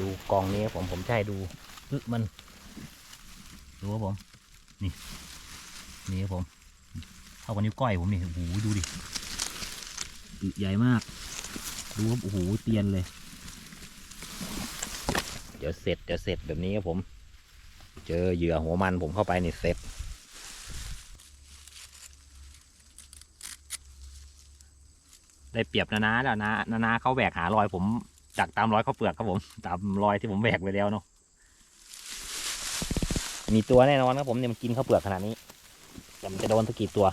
ดูกองนี้ครับผมผมให้ดูอึมัน ดูครับผม นี่ นี่ครับผม เท่ากับนิ้วก้อยผมนี่ โอ้โห ดูดิ ใหญ่มาก ดูครับ โอ้โห เตียนเลย เดี๋ยวเสร็จ เดี๋ยวเสร็จแบบนี้ครับผม เจอเหยื่อหัวมันผมเข้าไปนี่เสร็จได้เปรียบนานาแล้วนะนานาเขาแบกหารอยผม จากตามรอยเขาวเปลือกครับผม ตามรอยที่ผมแบกไปแล้วเนาะมีตัวแน่นอนครับผมเนี่ยมันกินข้าวเปลือกขนาดนี้แต่มันจะโดนสักกี่ตัว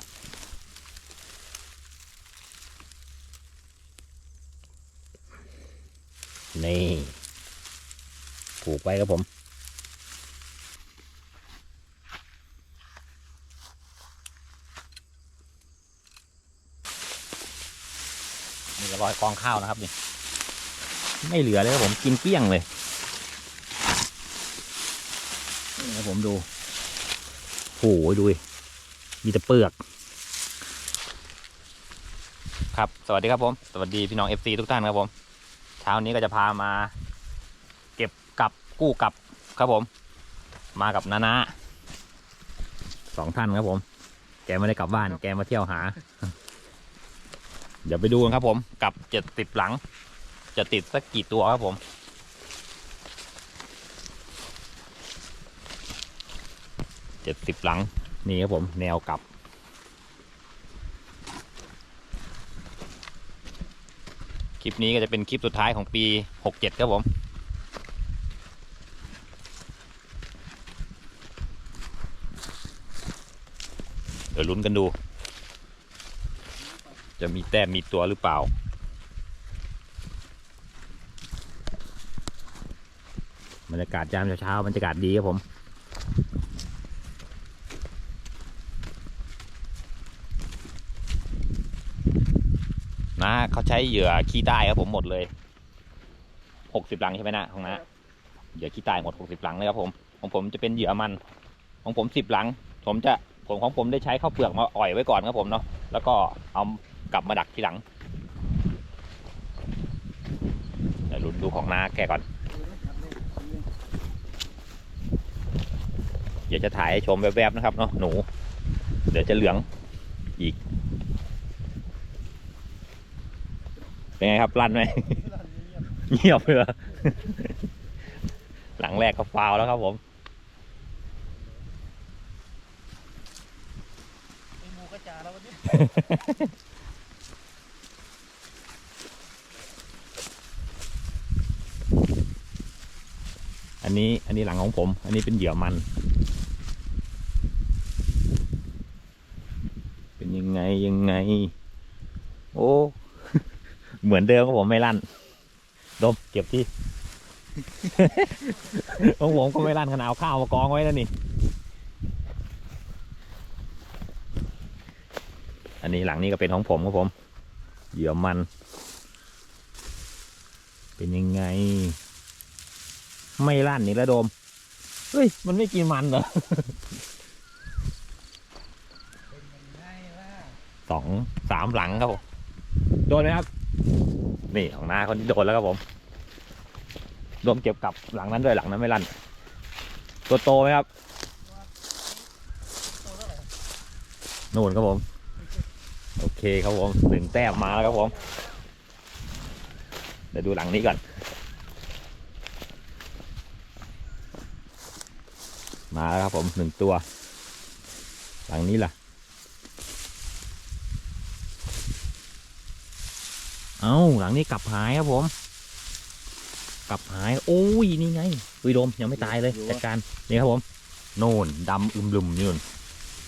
นี่ผูกไว้ครับผมนี่ก็รอยกองข้าวนะครับนี่ ไม่เหลือเลยครับผมกินเกลี้ยงเลยนี่ครับผมดูโอ้โหดูมีแต่เปลือก ครับสวัสดีครับผม สวัสดีพี่น้อง FC ทุกท่านครับผม เช้านี้ก็จะพามา เก็บกับกู้กับครับผม มากับนานาสองท่านครับผม แกไม่ได้กลับบ้าน แกมาเที่ยวหา เดี๋ยวไปดูกันครับผม กับเจ็ดสิบหลัง จะติดสักกี่ตัวครับผม เจ็ดสิบหลัง นี่ครับผม แนวกลับ คลิปนี้ก็จะเป็นคลิปสุดท้ายของปีหกเจ็ดครับผมเดี๋ยวลุ้นกันดู จะมีแต้มมีตัวหรือเปล่า บรรยากาศยามเช้าๆบรรยากาศดีครับผมนะเขาใช้เหยื่อขี้ใต้ครับผมหมดเลยหกสิบลังใช่ไหมนะของนะเหยื่อขี้ใต้หมดหกสิบลังเลยครับผมของผมจะเป็นเหยื่อมันของผมสิบลัง ผมจะผมของผมได้ใช้ข้าวเปลือกมาอ่อยไว้ก่อนครับผมเนาะแล้วก็เอากลับมาดักทีหลังเดี๋ยวลุ้นดูของนาแกก่อน เดี๋ยวจะถ่ายให้ชมแวบๆนะครับเนาะหนู เดี๋ยวจะเหลืองอีก เป็นไงครับลั่นไหมเงียบเลยเหรอหลังแรกก็ฟาวแล้วครับผมไอหมูกระจาแล้ววันนี้อันนี้อันนี้หลังของผม อันนี้เป็นเหยื่อมัน เป็นยั งไงยังไง โอ้ เหมือนเดิมครับผมไม่ลั่น ดมเก็บที่ของผมก็ไม่ลั่นขนาดเอาข้าวมากองไว้แล้วนี่ อันนี้หลังนี้ก็เป็นของผมครับผม เหยื่อมัน เป็นยังไง ไม่ลั่นนี่ละโดม เฮ้ย มันไม่กินมันเหรอ เป็นยังไงล่ะ สองสามหลังครับผมโดนไหมครับ นี่ของน้าคนนี้โดนแล้วครับผมโดมเก็บกลับหลังนั้นด้วยหลังนั้นไม่ลั่น ตัวโตไหมครับโตเท่าไหร่นู่นครับผม โอเคครับผมหนึ่งแต้มมาแล้วครับผม เดี๋ยวดูหลังนี้ก่อน มาแล้วครับผมหนึ่งตัว หลังนี้ล่ะ เอาหลังนี้กลับหายครับผม กลับหาย โอ้ยนี่ไงอุยโดมยังไม่ตายเลยจัดการนี่ครับผม โน่นดำอึมลุมอยู่นู่น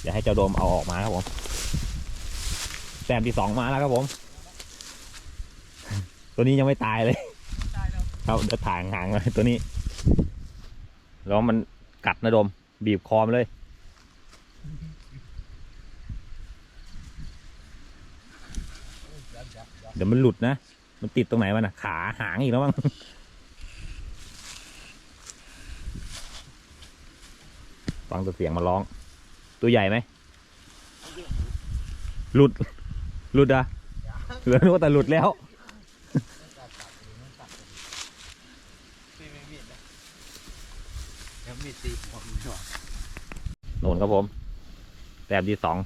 เดี๋ยวให้เจ้าโดมเอาออกมาครับผมแต้มที่สองมาแล้วครับผม ตัวนี้ยังไม่ตายเลยตายแล้วครับเดี๋ยวถ่ายห่างๆเลยตัวนี้แล้วมันกัดนะโดมบีบคอมนเลย เดี๋ยวมันหลุดนะ มันติดตรงไหนวะนะขาหางอีกแล้วมั้งฟังตัวเสียงมาร้อง ตัวใหญ่ไหมหลุด หลุดอะเหลือนึกว่าแต่หลุดแล้วยังมีตีหัวมันหน่อยโน่นครับผมแต้มที่สอง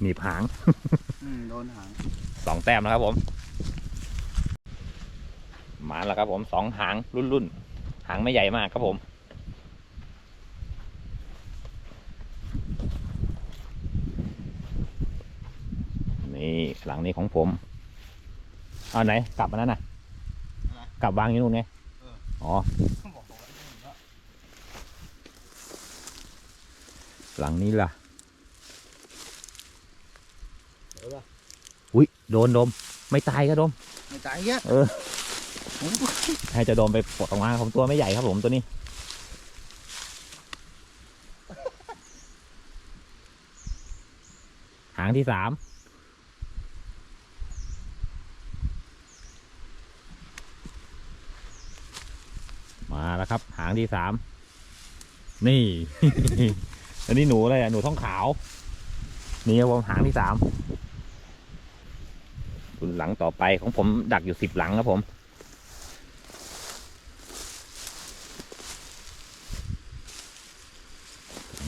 หนีบหาง อืมโดนหางสองแต้มนะครับผมมาแล้วครับผมสองหางรุ่นรุ่นๆหางไม่ใหญ่มากครับผมนี่หลังนี้ของผม เอาไหน กลับมานั่นน่ะ กลับวางอยู่นู่นไงอ๋อบอกว่าไม่เห็นว่าหลังนี้ล่ะ เดี๋ยวละ อุ้ย โดนโดม ไม่ตายก็โดม ไม่ตายเงี้ยเออ ให้เจะโดมไปปลดออกมาผมตัวไม่ใหญ่ครับผมตัวนี้ หางที่สามมาแล้วครับ หางที่สาม นี่ อันนี้หนูอะไรอะ หนูท้องขาว นี่ครับผมหางที่สาม รุ่นหลังต่อไปของผมดักอยู่สิบหลังครับผม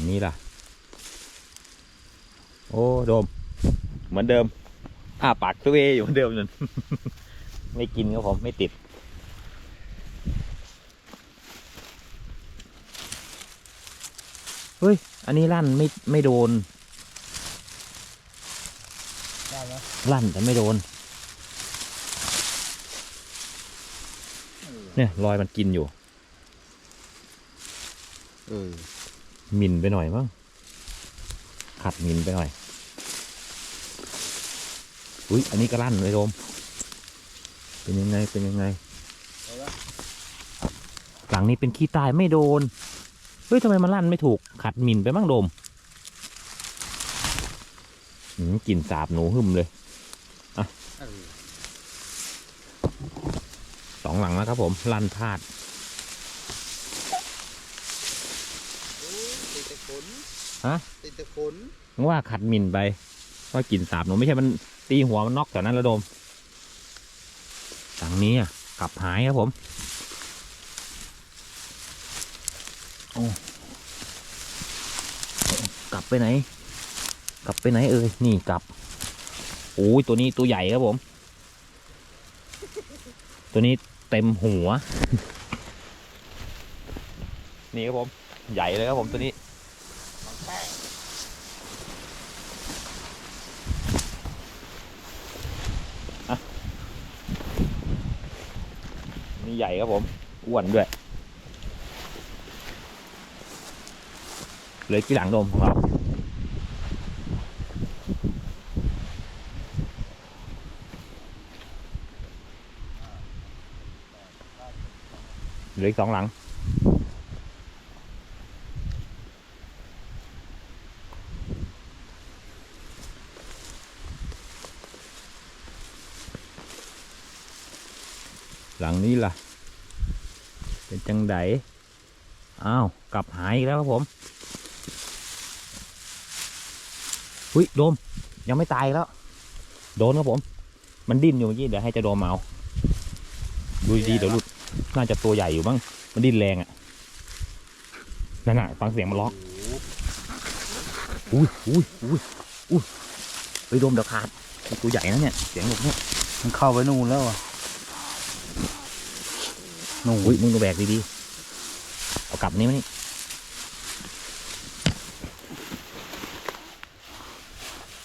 นนี้ล่ะ โอ้โดม เหมือนเดิมอ้าปากสเวอยู่เหมือนเดิมนั่นไม่กินครับผมไม่ติดเฮ้ย อันนี้ลั่นไม่ไม่โดน ลั่นแต่ไม่โดน เนี่ยรอยมันกินอยู่เออหมินไปหน่อยมั้งขัดหมินไปหน่อย อุ้ยอันนี้ก็ลั่นเลยโดม เป็นยังไงเป็นยังไงเอาละหลังนี้เป็นขี้ตายไม่โดน เฮ้ยทำไมมันลั่นไม่ถูก ขัดหมินไปมั่งโดมหืมกลิ่นสาบหนูหึมเลย เออ ส องหลังแล้วครับผม ลั่นพลาดโอ้ยติดแต่ขนฮะติดแต่ขนว่าขัดหมินไปว่ากลิ่นสาบหนูไม่ใช่มันตีหัวมันน็อกแถวนั้นแล้วโดมหลังนี้อะกลับหายครับผมโอ้กลับไปไหน กลับไปไหนเอ่ยนี่กลับโอ้ยตัวนี้ตัวใหญ่ครับผม ตัวนี้ เต็มหัว นี่ครับผม ใหญ่เลยครับผมตัวนี้ นี่ใหญ่ครับผม อ้วนด้วย เลยกี่หลังโดมของเรา ลืออีกสองหลัง หลังนี้ล่ะ เป็นจังไดอ้าว กลับหายอีกแล้วครับผมหุยโดม ยังไม่ตายแล้ว โดนครับผม มันดิ้นอยู่เมื่อกี้เดี๋ยวให้จะโดมเอาดูดีเดี๋ยวหลุด น่าจะตัวใหญ่อยู่บ้างมันดิ้นแรงอะนั่นน่ะฟังเสียงมันร้องอุ้ยอุ้ยอุ้ยอุ้ยไปโดมเดี๋ยวขาดตัวใหญ่นะเนี่ยเสียงแบบเนี้ยมันเข้าไปนู่นแล้วอะนู่นอุ้ยมึงต้องแบกดีๆเอากลับนี่มานี่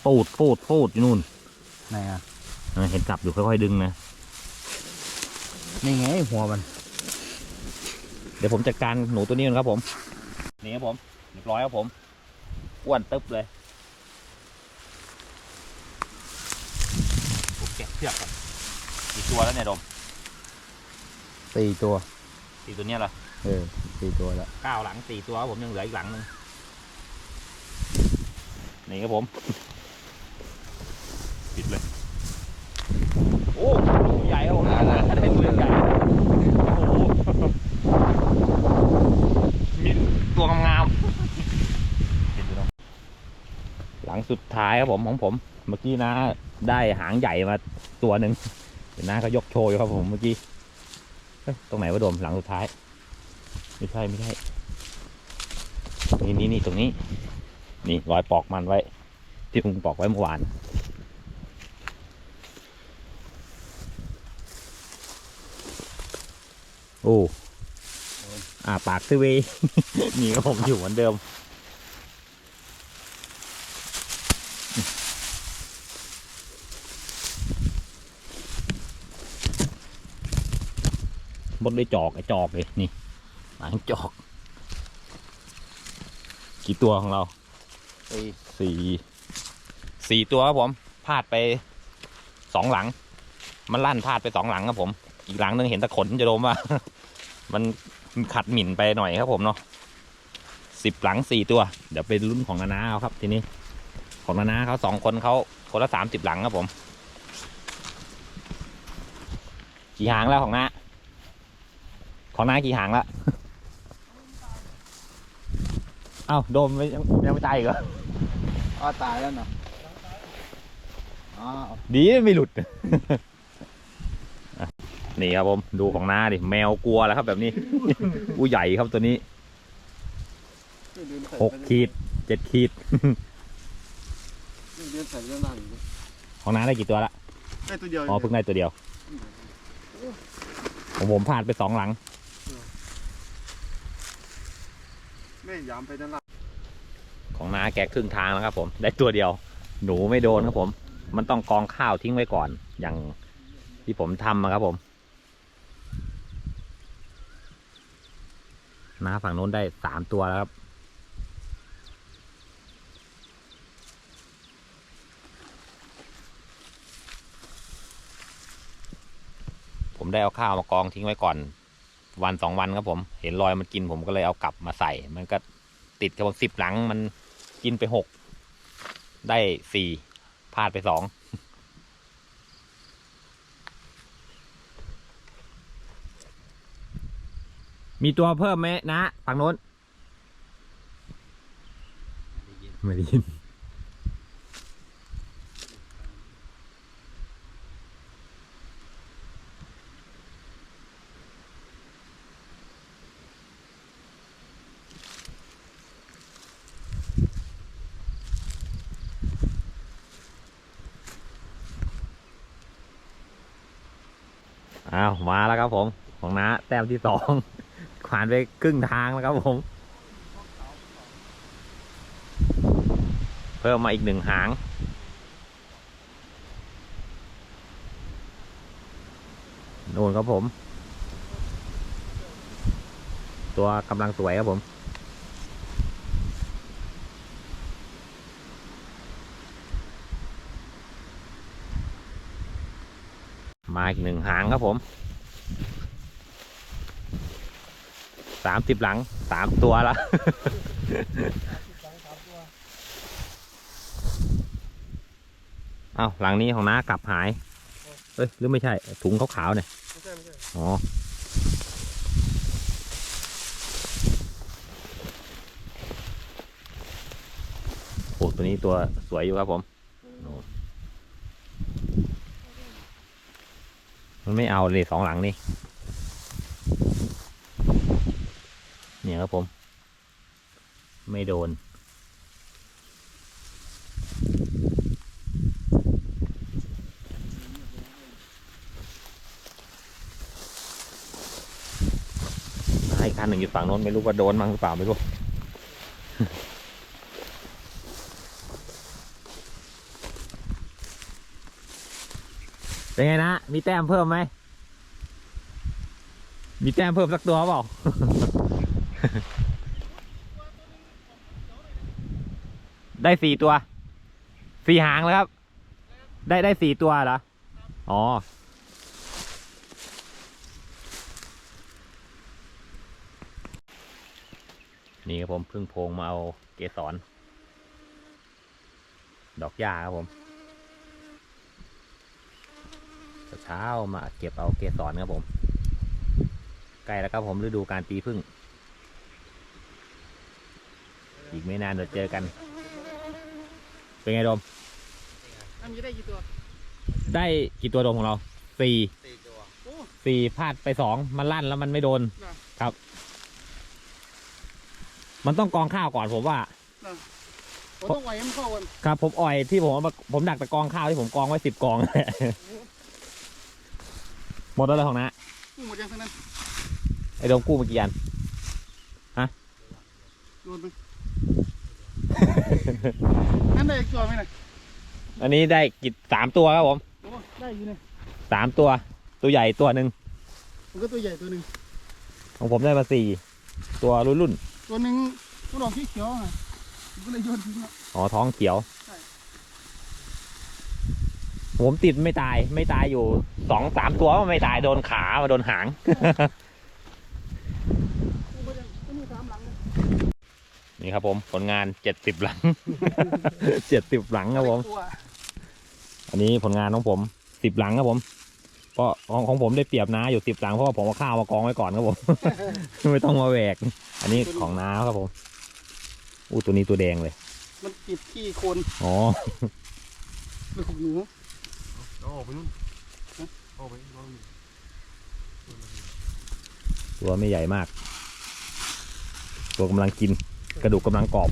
ปูดปูดปูดอยู่นู่นไหนอะเออเห็นกลับอยู่ค่อยๆดึงนะนี่ไงหัวมัน เดี๋ยวผมจัดการหนูตัวนี้ก่อนครับผม นี่ครับผมเรียบร้อยครับผมอ้วนตึ๊บเลยผมแกะเชือกก่อนกี่ตัวแล้วเนี่ยดมตีตัวสี่ตัวเนี้ยเหรอเออตีตัวแล้วเก้าหลังสี่ตัวครับผมยังเหลืออีกหลังหนึ่งนี่ครับผมปิดเลย โอ้ตัวใหญ่ครับผมได้ตัวใหญ่โอ้โหมีตัวงามๆเห็นดูเนอะหลัง สุดท้ายครับผมของผม เมื่อกี้นะ ได้หางใหญ่มาตัวหนึ่งเห็นนะเขายกโชว์อยู่ครับผมเมื่อกี้ตรงไหนวะโดมหลังสุดท้าย ไม่ใช่ไม่ใช่นี่นี่นี่ตรงนี้ นี่รอยปอกมันไว้ ที่ลุงปอกไว้เมื่อวานโอ้อ่าปากซิเวยนี่ก็ผมอยู่เหมือนเดิม บดด้วยจอกไอ้จอกเลยนี่หางจอก กี่ตัวของเราตีสี่สี่ตัวครับผมพลาดไปสองหลัง มันลั่นพลาดไปสองหลังครับผม อีกหลังหนึงเห็นตะขนจะโดมว่า มันขัดหมิ่นไปหน่อยครับผมเนาะสิบหลังสี่ตัว เดี๋ยวไปรุ่นของนานาเอาครับ ทีนี้ของนานาเขาสองคนเขาคนละสามสิบหลังครับผมกี่หางแล้วของนา ของนากี่หางแล้วเอ้าโดมไม่ยังยังไม่ตายอีกเหรออ้าวตายแล้วเนาะอ้าวดีไม่หลุดอะนี่ครับผมดูของน้าดิแมวกลัวแล้วครับแบบนี้ อู้ใหญ่ครับตัวนี้หกขีดเจ็ดขีดเดือนใส่เดือนหลังของน้าได้กี่ตัวละได้ตัวเดียวอ๋อเพิ่งได้ตัวเดียวของผมพลาดไปสองหลัง ไม่ยามไปด้านลังของน้าแกครึ่งทางแล้วครับ ผม ได้ตัวเดียว หนูไม่โดนครับผม มันต้องกองข้าวทิ้งไว้ก่อน อย่างที่ผมทำนะครับผมน้าฝั่งโน้นได้สามตัวแล้วครับผมได้เอาข้าวมากองทิ้งไว้ก่อน วันสองวันครับผม เห็นรอยมันกินผมก็เลยเอากลับมาใส่ มันก็ติดกับสิบหลังมันกินไปหกได้สี่พลาดไปสองมีตัวเพิ่มไหมนะฝั่งโน้น ไม่ได้ยิน อ้าวมาแล้วครับผม ของน้าแต้ม ที่สอง ขวานไปครึ่งทางแล้วครับผม เพิ่มมาอีกหนึ่งหาง โน่นครับผม ตัวกำลังสวยครับผมมาอีกหนึ่งหางครับผม สามสิบหลังสามตัวละเอาหลังนี้ของน้ากลับหาย เอ้ย หรือไม่ใช่ ถุงขาวๆเนี่ย ไม่ใช่ไม่ใช่ อ๋อ โอ้ ตัวนี้ตัวสวยอยู่ครับผม มันไม่เอาเลยสองหลังนี่ เนี่ยครับผม ไม่โดนให้คันหนึ่งอยู่ฝั่งโน้นไม่รู้ว่าโดนมั้งหรือเปล่าไม่รู้เป็นไงนะ มีแต้มเพิ่มไหม มีแต้มเพิ่มสักตัวเปล่า ได้สี่ตัว สี่หางแล้วครับ ได้ได้สี่ตัวเหรอ อ๋อ นี่ครับผมพิ่งโพงมาเอาเกสร ดอกหญ้าครับผม เช้ามาเก็บเอาเกสรครับผม ใกล้แล้วครับผมฤดูการตีพึ่ง อีกไม่นานเดี๋ยวเจอกัน เป็นไงโดมอันนี้ได้กี่ตัวได้กี่ตัวโดมของเราสี่ตีตัวโอ้สี่พลาดไปสองมันลั่นแล้วมันไม่โดน น่ะครับมันต้องกองข้าวก่อนผมว่า ผมต้องไหวให้มันเข้ากันครับผมอ่อยที่ผมเอามาผมดักตะกองข้าวที่ผมกองไว้สิบกอง หมดแล้วเลยของนะกู้หมดยังทั้งนั้นไอ้โดมกู้เมื่อกี้อันโดนไป นั่นได้อีกตัวไหมน่ะอันนี้ได้กิจสามตัวครับผมโอ้ได้อยู่เนี่ยสามตัว ตัวใหญ่ตัวหนึ่งมันก็ตัวใหญ่ตัวหนึ่งของผมได้มาสี่ตัวรุ่นรุ่นตัวหนึ่งตัวดอกที่เขียวอะผมก็เลยโยนทิ้งละๆอ๋อท้องเขียวใช่ผมติดไม่ตายไม่ตายอยู่สองสามตัวมันไม่ตายโดนขามาโดนหาง กู้หมดยังก็มีสามหลังเลย นี่ครับผมผลงานเจ็ดสิบหลังเจ็ดสิบหลังครับผมตัวอันนี้ผลงานของผมสิบหลังครับผมเพราะของของผมได้เปรียบน้าอยู่สิบหลังเพราะว่าผมเอาข้าวมากองไว้ก่อนครับผม ไม่ต้องมาแหวก อันนี้ของน้าครับผมอู้ตัวนี้ตัวแดงเลย มันติดที่โคนอ๋อหรือของหนูเอาออกไปนู่นเอาออกไปนู่นตัวไม่ใหญ่มาก ตัวกำลังกิน กระดูกกำลังกรอบ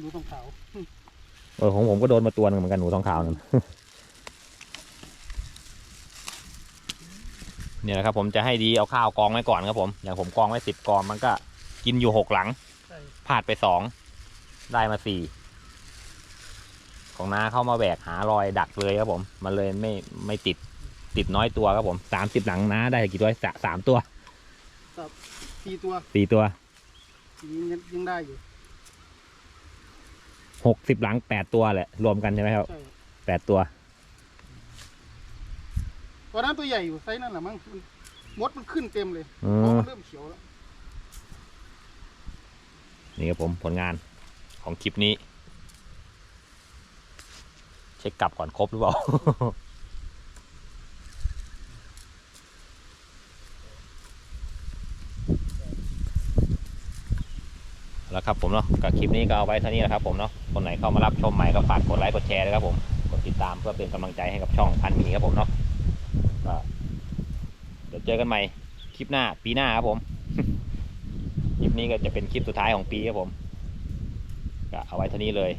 หนูต้องขาวเออของผมก็โดนมาตัวหนึงเหมือนกันหนูทองขาวนั่น เนี่ยนะครับ ผมจะให้ดีเอาข้าวกองไว้ก่อนครับผมอย่างผมกองไว้สิบกองมันก็กินอยู่หกหลังใช่พลาดไปสองได้มาสี่ของน้าเข้ามาแบกหารอยดักเลยครับผม มันเลยไม่ไม่ติด ติดน้อยตัวครับผมสามสิบหลังน้าได้กี่ตัวสะสามตัวสี่ตัวสี่ตัวยังยังได้อยู่หกสิบหลังแปดตัวแหละ รวมกันใช่ไหมครับใช่แปดตัวตัวนั้นตัวใหญ่อยู่ไซส์นั่นแหละมั้งมันมดมันขึ้นเต็มเลยอืเพราะมมันเริ่มเขียวแล้วนี่ครับผมผลงานของคลิปนี้ เช็คกลับก่อนครบหรือเปล่า แล้วครับผมเนาะกับคลิปนี้ก็เอาไว้เท่านี้นะครับผมเนาะคนไหนเข้ามารับชมใหม่ก็ฝากกดไลค์กดแชร์ด้วยครับผมกดติดตามเพื่อเป็นกำลังใจให้กับช่องพันมีครับผมเนาะเดี๋ยวเจอกันใหม่คลิปหน้าปีหน้าครับผมคลิปนี้ก็จะเป็นคลิปสุดท้ายของปีครับผมก็เอาไว้เท่านี้เลย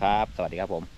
ครับ สวัสดีครับผม